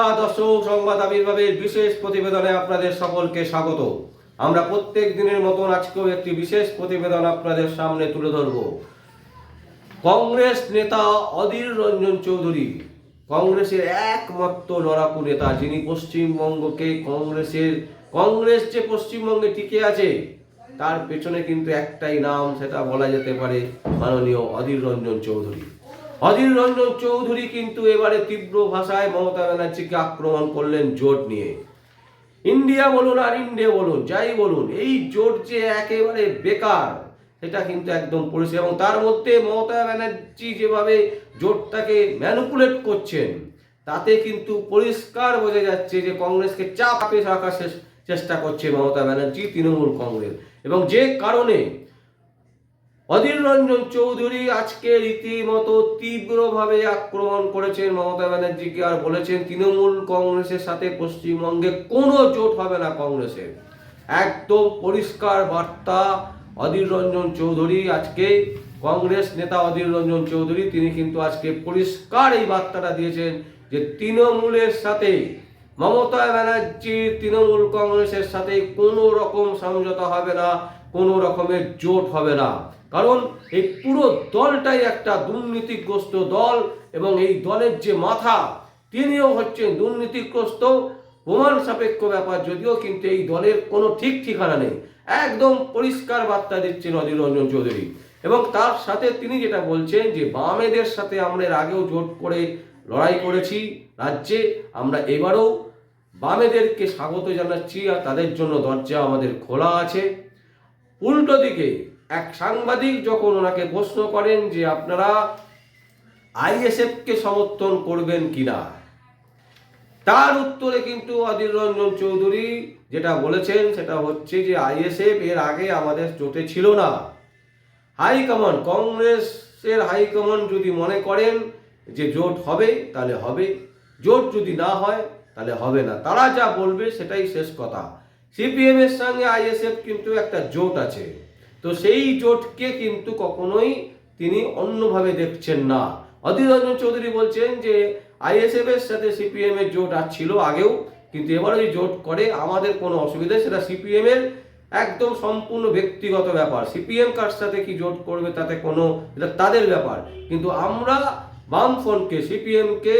নমস্কার দর্শক, সংবাদ আবির্ভাবের বিশেষ প্রতিবেদনে আপনাদের সকলকে স্বাগত। আমরা প্রত্যেক দিনের মতন আজকেও একটি বিশেষ প্রতিবেদন আপনাদের সামনে তুলে ধরব। কংগ্রেস নেতা অধীর রঞ্জন চৌধুরী, কংগ্রেসের একমাত্র লড়াকু নেতা, যিনি পশ্চিমবঙ্গকে কংগ্রেসের, কংগ্রেস যে পশ্চিমবঙ্গে টিকে আছে, তার পেছনে কিন্তু একটাই নাম, সেটা বলা যেতে পারে মাননীয় অধীর রঞ্জন চৌধুরী। অধীর রঞ্জন চৌধুরী কিন্তু এবারে তীব্র ভাষায় মমতা ব্যানার্জিকে আক্রমণ করলেন জোট নিয়ে। ইন্ডিয়া বলুন আর ইন্ডিয়া বলুন, যাই বলুন, এই জোট যে একেবারে বেকার, সেটা কিন্তু একদম পরিষ্কার। এবং তার মধ্যে মমতা ব্যানার্জি যেভাবে জোটটাকে ম্যানুপুলেট করছেন, তাতে কিন্তু পরিষ্কার বোঝা যাচ্ছে যে কংগ্রেসকে চাপে রাখার চেস- চেষ্টা করছে মমতা ব্যানার্জি, তৃণমূল কংগ্রেস। এবং যে কারণে অধীর রঞ্জন চৌধুরী আজকে রীতিমতো তীব্রভাবে আক্রমণ করেছেন মমতা ব্যানার্জিকে আর বলেছেন, তৃণমূল কংগ্রেসের সাথে পশ্চিমবঙ্গে কোনো জোট হবে না কংগ্রেসের। একদম পরিষ্কার বার্তা অধীর রঞ্জন চৌধুরী আজকে, কংগ্রেস নেতা অধীর রঞ্জন চৌধুরী, তিনি কিন্তু আজকে পরিষ্কার এই বার্তাটা দিয়েছেন যে তৃণমূলের সাথে, মমতা ব্যানার্জির তৃণমূল কংগ্রেসের সাথে কোনো রকম সমঝোতা হবে না, কোনো রকমের জোট হবে না। কারণ এই পুরো দলটাই একটা দুর্নীতিগ্রস্ত দল এবং এই দলের যে মাথা, তিনিও হচ্ছেন দুর্নীতিগ্রস্ত। প্রমাণ সাপেক্ষ ব্যাপার যদিও কিন্তু এই দলের কোনো ঠিক ঠিকানা নেই। একদম পরিষ্কার বার্তা দিচ্ছেন অধীর রঞ্জন চৌধুরী। এবং তার সাথে তিনি যেটা বলছেন যে, বামেদের সাথে আমরা এর আগেও জোট করে লড়াই করেছি রাজ্যে, আমরা এবারও বামেদেরকে স্বাগত জানাচ্ছি আর তাদের জন্য দরজা আমাদের খোলা আছে। উল্টো দিকে এক সাংবাদিক যখন ওনাকে প্রশ্ন করেন যে আপনারা আইএসএফকে সমর্থন করবেন কিনা, তার উত্তরে কিন্তু অধীর রঞ্জন চৌধুরী যেটা বলেছেন সেটা হচ্ছে যে আইএসএফ এর আগে আমাদের জোটে ছিল না। হাইকমান্ড, কংগ্রেসের হাইকমান্ড যদি মনে করেন যে জোট হবে, তাহলে হবে। জোট যদি না হয়, তাহলে হবে না। তারা যা বলবে সেটাই শেষ কথা। সিপিএম এর সঙ্গে আইএসএফ কিন্তু একটা জোট আছে। তো সেই জোটকে কিন্তু কখনোই তিনি অন্যভাবে দেখছেন না। অধীর রঞ্জন চৌধুরী বলছেন যে আইএসএফ এর সাথে সিপিএম এর জোট আর ছিল আগেও, কিন্তু এবার যদি জোট করে, আমাদের কোনো অসুবিধা সেটা সিপিএম এর একদম সম্পূর্ণ ব্যক্তিগত ব্যাপার। সিপিএম কার সাথে কি জোট করবে, তাতে কোনো, এটা তাদের ব্যাপার। কিন্তু আমরা বামফ্রন্টকে সিপিএমকে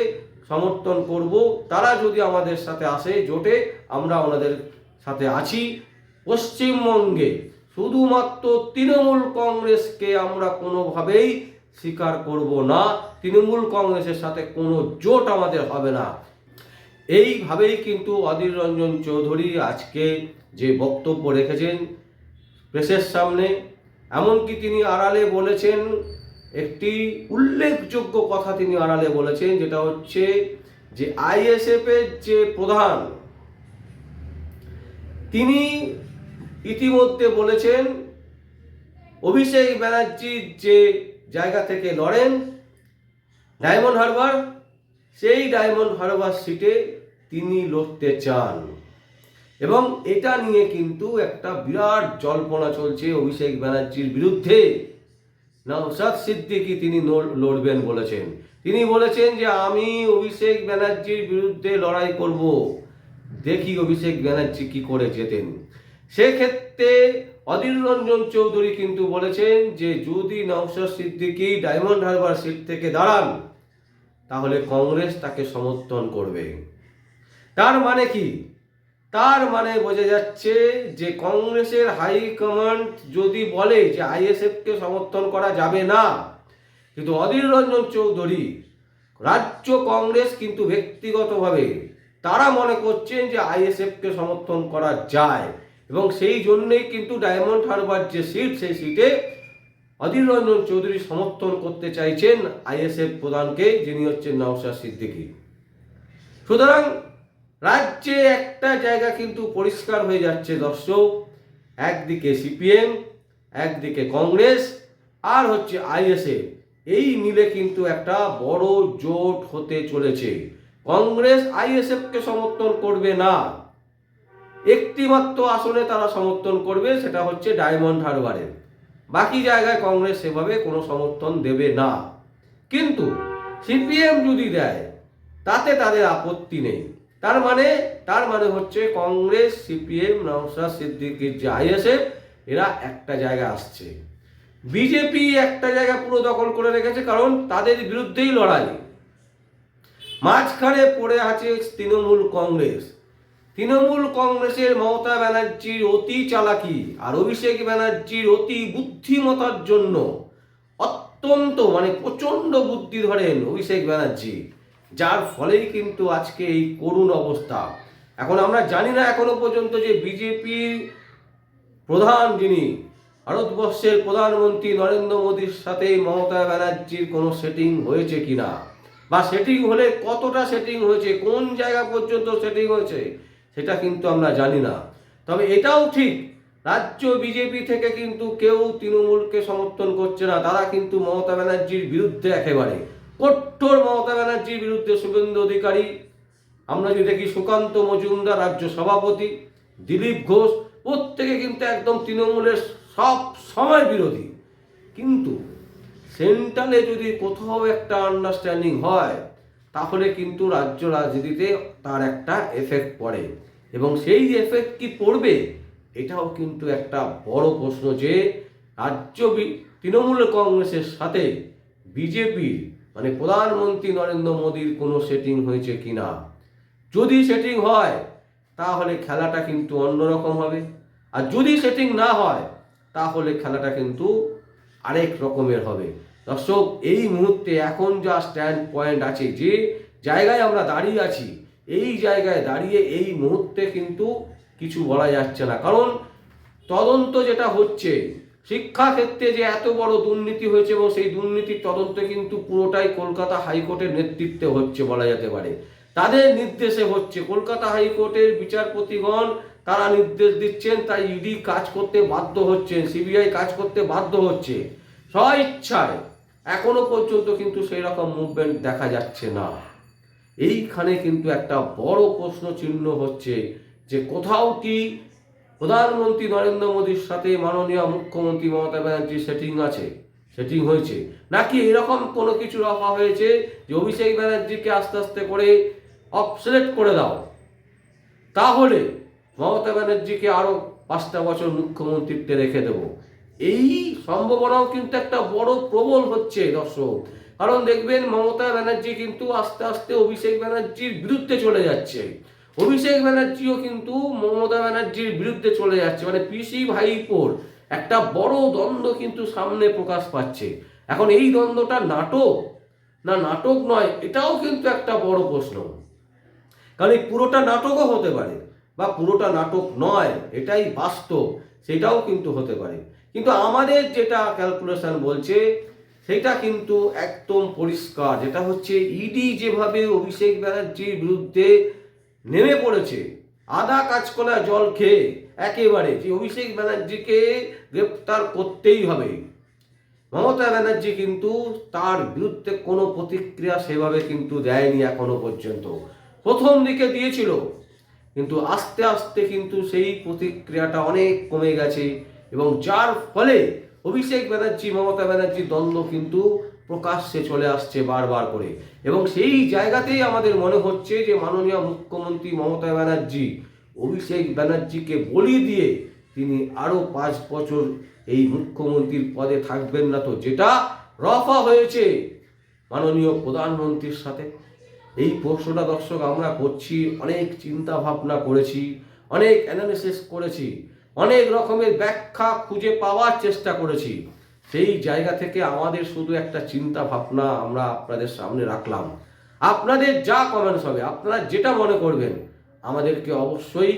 সমর্থন করব, তারা যদি আমাদের সাথে আসে জোটে, আমরা ওনাদের সাথে আছি। পশ্চিমবঙ্গে শুধুমাত্র তৃণমূল কংগ্রেসকে আমরা কোনোভাবেই স্বীকার করব না। তৃণমূল কংগ্রেসের সাথে কোনো জোট আমাদের হবে না। এইভাবেই কিন্তু অধীর রঞ্জন চৌধুরী আজকে যে বক্তব্য রেখেছেন প্রেসের সামনে, এমনকি তিনি আড়ালে বলেছেন, একটি উল্লেখযোগ্য কথা তিনি আড়ালে বলেছেন, যেটা হচ্ছে যে আইএসএফ এর যে প্রধান, তিনি ইতিমধ্যে বলেছেন, অভিষেক ব্যানার্জির যে জায়গা থেকে লড়েন, ডায়মন্ড হারবার, সেই ডায়মন্ড হারবার সিটে তিনি লড়তে চান। এবং এটা নিয়ে কিন্তু একটা বিরাট জল্পনা চলছে অভিষেক ব্যানার্জির বিরুদ্ধে। নওশাদ সিদ্দিকি তিনি লড়বেন বলেছেন। তিনি বলেছেন যে, আমি অভিষেক ব্যানার্জির বিরুদ্ধে লড়াই করব। দেখি অভিষেক ব্যানার্জি কি করে যেতেন সেক্ষেত্রে অধীর রঞ্জন চৌধুরী কিন্তু বলেছেন যে যদি Naushad Siddiqui Diamond Harbour seat থেকে দাঁড়ান, তাহলে কংগ্রেস তাকে সমর্থন করবে। তার মানে কি? তার মানে বোঝা যাচ্ছে যে কংগ্রেসের হাইকমান্ড যদি বলে যে আইএসএফকে সমর্থন করা যাবে না, কিন্তু অধীর রঞ্জন চৌধুরী রাজ্য কংগ্রেস কিন্তু ব্যক্তিগতভাবে তারা মনে করছেন যে আইএসএফকে সমর্থন করা যায়। এবং সেই জন্যেই কিন্তু ডায়মন্ড হারবার যে সিট সেই সিটে অধীর রঞ্জন চৌধুরী সমর্থন করতে চাইছেন আইএসএফ প্রধানকে, যিনি হচ্ছেন নওশাদ সিদ্দিকী। সুতরাং রাজ্যে একটা জায়গা কিন্তু পরিষ্কার হয়ে যাচ্ছে দর্শক, একদিকে সিপিএম একদিকে কংগ্রেস, আর হচ্ছে আইএসএফ এই মিলে কিন্তু একটা বড় জোট হতে চলেছে। কংগ্রেস আইএসএফকে সমর্থন করবে না। একটি মাত্র আসনে তারা সমর্থন করবে, সেটা হচ্ছে ডায়মন্ড হারবারের বাকি জায়গায় কংগ্রেস সেভাবে কোনো সমর্থন দেবে না। কিন্তু সিপিএম যদি দেয়, তাতে তাদের আপত্তি নেই। তার মানে তার মানে হচ্ছে কংগ্রেস, সিপিএম, নওশাদ সিদ্দিকির যে আইএসএফ, এরা একটা জায়গায় আসছে। বিজেপি একটা জায়গা পুরো দখল করে রেখেছে কারণ তাদের বিরুদ্ধেই লড়াই। মাঝখানে পড়ে আছে তৃণমূল কংগ্রেস। তৃণমূল কংগ্রেসের মমতা ব্যানার্জির অতি চালাকি আর অভিষেক ব্যানার্জির অতি বুদ্ধিমতার জন্য অত্যন্ত মানে প্রচণ্ড বুদ্ধি ধরেন অভিষেক ব্যানার্জি, যার ফলেই কিন্তু আজকে এই করুণ অবস্থা। এখন আমরা জানি না এখনও পর্যন্ত যে বিজেপির প্রধান যিনি, ভারতবর্ষের প্রধানমন্ত্রী নরেন্দ্র মোদীর সাথে মমতা ব্যানার্জির কোনো সেটিং হয়েছে কিনা? বা সেটিং হলে কতটা সেটিং হয়েছে? কোন জায়গা পর্যন্ত সেটিং হয়েছে? সেটা কিন্তু আমরা জানি না। তবে এটাও ঠিক, রাজ্য বিজেপি থেকে কিন্তু কেউ তৃণমূলকে সমর্থন করছে না, তারা কিন্তু মমতা ব্যানার্জির বিরুদ্ধে একেবারে। কঠোর মমতা ব্যানার্জির বিরুদ্ধে শুভেন্দু অধিকারী, আমরা যদি দেখি সুকান্ত মজুমদার রাজ্য সভাপতি, দিলীপ ঘোষ, প্রত্যেকে কিন্তু একদম তৃণমূলের সব সময় বিরোধী। কিন্তু সেন্ট্রালে যদি কোথাও একটা আন্ডারস্ট্যান্ডিং হয় তাহলে কিন্তু রাজ্য রাজনীতিতে তার একটা এফেক্ট পড়ে। এবং সেই এফেক্ট কি পড়বে? এটাও কিন্তু একটা বড় প্রশ্ন যে, রাজ্য তৃণমূল কংগ্রেসের সাথে বিজেপির মানে প্রধানমন্ত্রী নরেন্দ্র মোদীর কোনো সেটিং হয়েছে কি না? যদি সেটিং হয়, তাহলে খেলাটা কিন্তু অন্যরকম হবে। আর যদি সেটিং না হয়, তাহলে খেলাটা কিন্তু আরেক রকমের হবে। দর্শক, এই মুহূর্তে এখন যা স্ট্যান্ড পয়েন্ট আছে যে, জায়গায় আমরা দাঁড়িয়ে আছি। এই জায়গায় দাঁড়িয়ে এই মুহূর্তে কিন্তু কিছু বলা যাচ্ছে না। কারণ তদন্ত যেটা হচ্ছে শিক্ষা ক্ষেত্রে যে এত বড় দুর্নীতি হয়েছে এবং সেই দুর্নীতির তদন্ত কিন্তু পুরোটাই কলকাতা হাইকোর্টের নেতৃত্বে হচ্ছে বলা যেতে পারে। তাদের নির্দেশে হচ্ছে, কলকাতা হাইকোর্টের বিচারপতিগণ তারা নির্দেশ দিচ্ছেন, তাই ইডি কাজ করতে বাধ্য হচ্ছেন, সিবিআই কাজ করতে বাধ্য হচ্ছে। স্বইচ্ছায় এখনও পর্যন্ত কিন্তু সেই রকম মুভমেন্ট দেখা যাচ্ছে না। এইখানে কিন্তু একটা বড় প্রশ্ন চিহ্ন হচ্ছে যে কোথাও কি প্রধানমন্ত্রী নরেন্দ্র মোদীর সাথে মাননীয় মুখ্যমন্ত্রী মমতা ব্যানার্জির সেটিং আছে? সেটিং হয়েছে। নাকি এরকম কোনো কিছু রফা হয়েছে যে অভিষেক ব্যানার্জিকে আস্তে আস্তে করে অবসলেট করে দাও? তাহলে মমতা ব্যানার্জিকে আরও পাঁচটা বছর মুখ্যমন্ত্রীত্বে রেখে দেব। এই সম্ভাবনাও কিন্তু একটা বড় প্রবল হচ্ছে, দর্শক। কারণ দেখবেন মমতা ব্যানার্জি কিন্তু আস্তে আস্তে অভিষেক ব্যানার্জির বিরুদ্ধে চলে যাচ্ছে। অভিষেক ব্যানার্জিও কিন্তু মমতা ব্যানার্জির বিরুদ্ধে চলে যাচ্ছে মানে পিসি ভাইপোর একটা বড় দ্বন্দ্ব কিন্তু সামনে প্রকাশ পাচ্ছে। এখন এই দ্বন্দ্বটা নাটক? না, নাটক নয়, এটাও কিন্তু একটা বড় প্রশ্ন। কারণ এই পুরোটা নাটকও হতে পারে, বা পুরোটা নাটক নয়, এটাই বাস্তব, সেটাও কিন্তু হতে পারে। কিন্তু আমাদের যেটা ক্যালকুলেশন বলছে, সেটা কিন্তু একদম পরিষ্কার। যেটা হচ্ছে ইডি যেভাবে অভিষেক ব্যানার্জির বিরুদ্ধে নেমে পড়েছে আদা কাঁচকলা জল খেয়ে, একেবারে যে অভিষেক ব্যানার্জিকে গ্রেপ্তার করতেই হবে। মমতা ব্যানার্জি কিন্তু তার বিরুদ্ধে কোনো প্রতিক্রিয়া সেভাবে কিন্তু দেয়নি এখনও পর্যন্ত। প্রথম দিকে দিয়েছিল, কিন্তু আস্তে আস্তে কিন্তু সেই প্রতিক্রিয়াটা অনেক কমে গেছে। এবং যার ফলে অভিষেক ব্যানার্জি, মমতা ব্যানার্জি দ্বন্দ্ব কিন্তু প্রকাশ্যে চলে আসছে বারবার করে। এবং সেই জায়গাতেই আমাদের মনে হচ্ছে যে মাননীয় মুখ্যমন্ত্রী মমতা ব্যানার্জি, অভিষেক ব্যানার্জিকে বলি দিয়ে তিনি আরও পাঁচ বছর এই মুখ্যমন্ত্রীর পদে থাকবেন না তো। যেটা রফা হয়েছে মাননীয় প্রধানমন্ত্রীর সাথে। এই প্রশ্নটা দর্শক আমরা করছি, অনেক চিন্তা ভাবনা করেছি, অনেক অ্যানালিসিস করেছি। অনেক রকমের ব্যাখ্যা খুঁজে পাওয়ার চেষ্টা করেছি। সেই জায়গা থেকে আমাদের শুধু একটা চিন্তা ভাবনা আমরা আপনাদের সামনে রাখলাম। আপনাদের যা কমেন্টস হবে, আপনারা যেটা মনে করবেন, আমাদেরকে অবশ্যই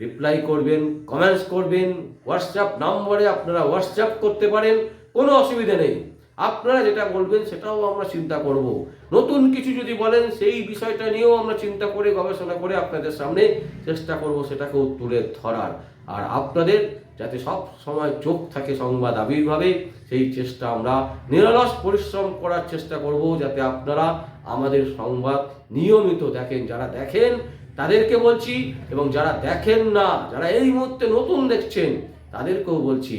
রিপ্লাই করবেন কমেন্টস করবেন হোয়াটসঅ্যাপ নম্বরে আপনারা হোয়াটসঅ্যাপ করতে পারেন, কোনো অসুবিধা নেই। আপনারা যেটা বলবেন সেটাও আমরা চিন্তা করব। নতুন কিছু যদি বলেন, সেই বিষয়টা নিয়েও আমরা চিন্তা করে, গবেষণা করে আপনাদের সামনে চেষ্টা করব সেটাকেও তুলে ধরার। আর আপনাদের যাতে সব সময় চোখ থাকে সংবাদ আবির্ভাবে, সেই চেষ্টা আমরা নিরলস পরিশ্রম করার চেষ্টা করব যাতে আপনারা আমাদের সংবাদ নিয়মিত দেখেন। যারা দেখেন, তাদেরকে বলছি, এবং যারা দেখেন না, যারা এই মুহূর্তে নতুন দেখছেন, তাদেরকেও বলছি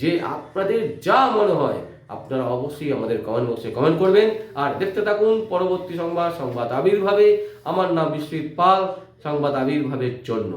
যে আপনাদের যা মনে হয়, আপনারা অবশ্যই আমাদের কমেন্ট বক্সে কমেন্ট করবেন। আর দেখতে থাকুন পরবর্তী সংবাদ সংবাদ আবির্ভাবে। আমার নাম বিশ্বজিৎ পাল, সংবাদ আবির্ভাবের জন্য।